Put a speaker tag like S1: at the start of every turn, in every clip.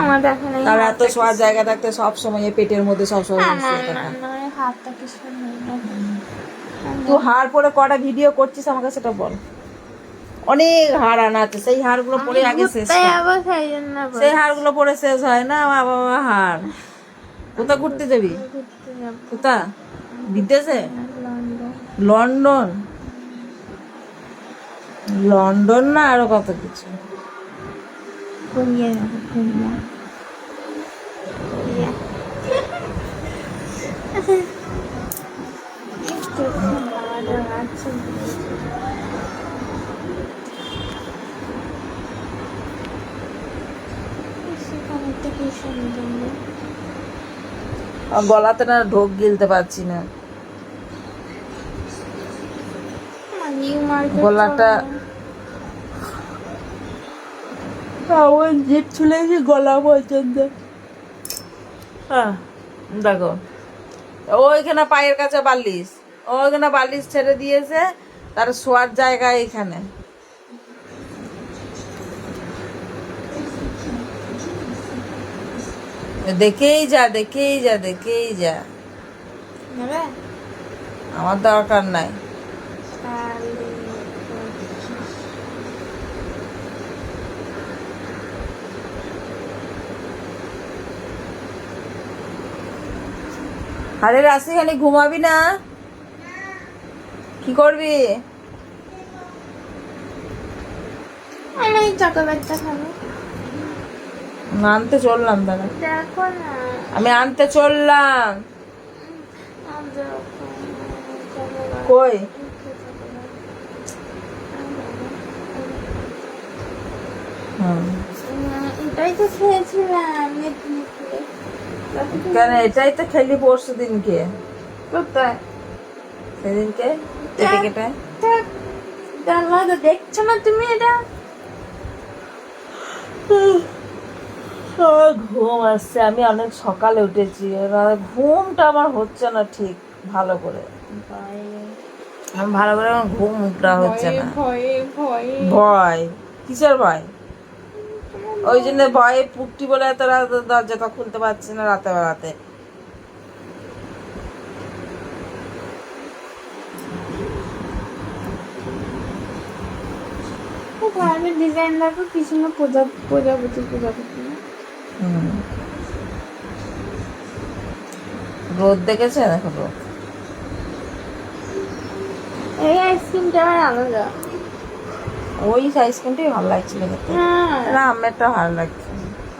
S1: আমার এখন এই
S2: তার এত শোয়ার জায়গা থাকতে সব সময় পেটের মধ্যে সব সময়
S1: হাতটা কি সুন্দর না।
S2: তুই হাড় পরে কটা ভিডিও করছিস আমাকে সেটা বল। অনেক হাড় আনা আছে সেই হাড়গুলো পরে আগে শেষ
S1: সেই।
S2: হাড়গুলো পরে শেষ হয় না বাবা বাবা হাড়। কোথা ঘুরতে যাবি? কোথা? বিদেশে?
S1: লন্ডন?
S2: লন্ডন না আরও কত কিছু?
S1: সুন্দর না?
S2: আর গলাতে না ঢোক গিলতে পারছি না গলাটা-
S1: চলো।
S2: আমার জিপ ছুলেছি গলা পর্যন্ত হ্যাঁ দেখো। ওইখানে পায়ের কাছে বালিশ। ওইখানে বালিশ ছেড়ে দিয়েছে তার শোয়ার জায়গা এইখানে দেখেই যা দেখেই যা দেখেই যা? আমার দরকার নাই। আরে রাশি খালি ঘুমাবি না। কি করবি? আনতে চললাম দাদা। আমি আনতে চললাম। কই? হুম।
S1: এটাই তো খেয়েছিলাম।
S2: কেন এটাই তো খেলি পরশু দিনকে। সেদিনকে?
S1: দেখছ না তুমি এটা?
S2: ঘুম আসছে আমি অনেক সকালে উঠেছি এবার ঘুমটা আমার হচ্ছে না ঠিক ভালো করে। আমি ভালো করে আমার ঘুমটা হচ্ছে না।
S1: ভয়?
S2: কিসের ভয়? ওই জন্য ভয়ে পুট্টি বলে এত দরজাটা খুলতে পারছি না রাতে বেলাতে
S1: ঘরের ডিজাইন দেখো কি সুন্দর প্রজা প্রজাপতি প্রজাপতি।
S2: রোদ দেখেছে দেখো
S1: এই আইসক্রিমটা আমার আলাদা।
S2: ওই আইসক্রিমটাই ভালো লাগছিল খেতে।
S1: হ্যাঁ।
S2: না আমেরটা ভালো লাগছে।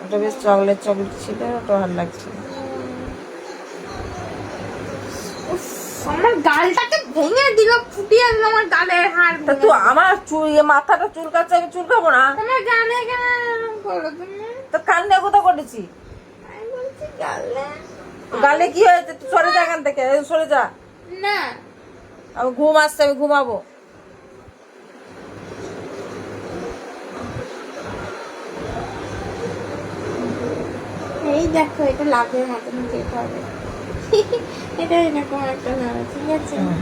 S2: ওটা বেশ চকলেট চকলেট ছিল ওটা ভালো লাগছিল।
S1: আমার গালটাকে ভেঙে দিল ফুটিয়ে দিল আমার গালের হাড়
S2: তা তুই আমার চুল মাথাটা চুলকাচ্ছে আমি চুলকাবো না?
S1: আমার গালে তুমি?
S2: তো কান দিয়ে কোথাও করেছি
S1: গালে।
S2: গালে কি হয়েছে? তুই সরে যা এখান থেকে সরে যা।
S1: না।
S2: আমি ঘুম আসছে আমি ঘুমাবো।
S1: দেখো এটা লাভের মতন যেতে হবে এটা এরকম একটা লাভ ঠিক আছে
S2: হুম।